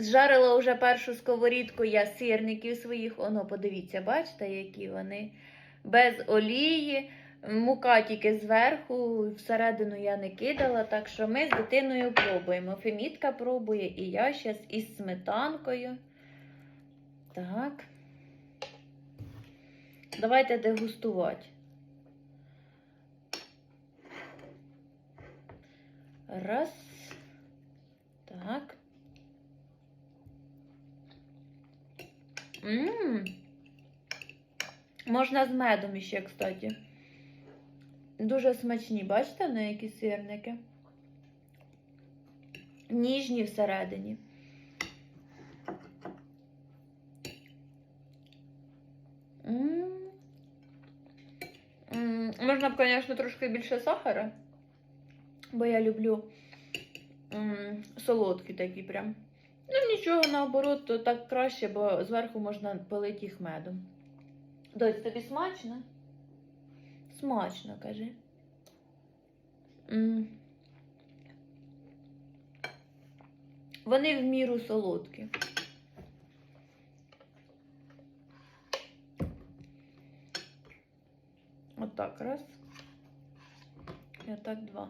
Зжарила вже першу сковорідку я сирників своїх. Оно, подивіться, бачите, які вони без олії. Мука тільки зверху, всередину я не кидала, так що ми з дитиною пробуємо. Фемітка пробує, і я зараз із сметанкою. Так. Давайте дегустувати. Раз. Так. Ммм. Можна з медом іще, кстати. Дуже смачні, бачите, на які сирники? Ніжні всередині. М. М, Можна б, звісно, трошки більше сахара, бо я люблю м, солодкі такі прям. Ну, нічого, наоборот, то так краще, бо зверху можна полити їх медом. Доць, тобі смачно? Смачно, кажи. М. Вони в міру солодкі. Отак, раз. І отак два.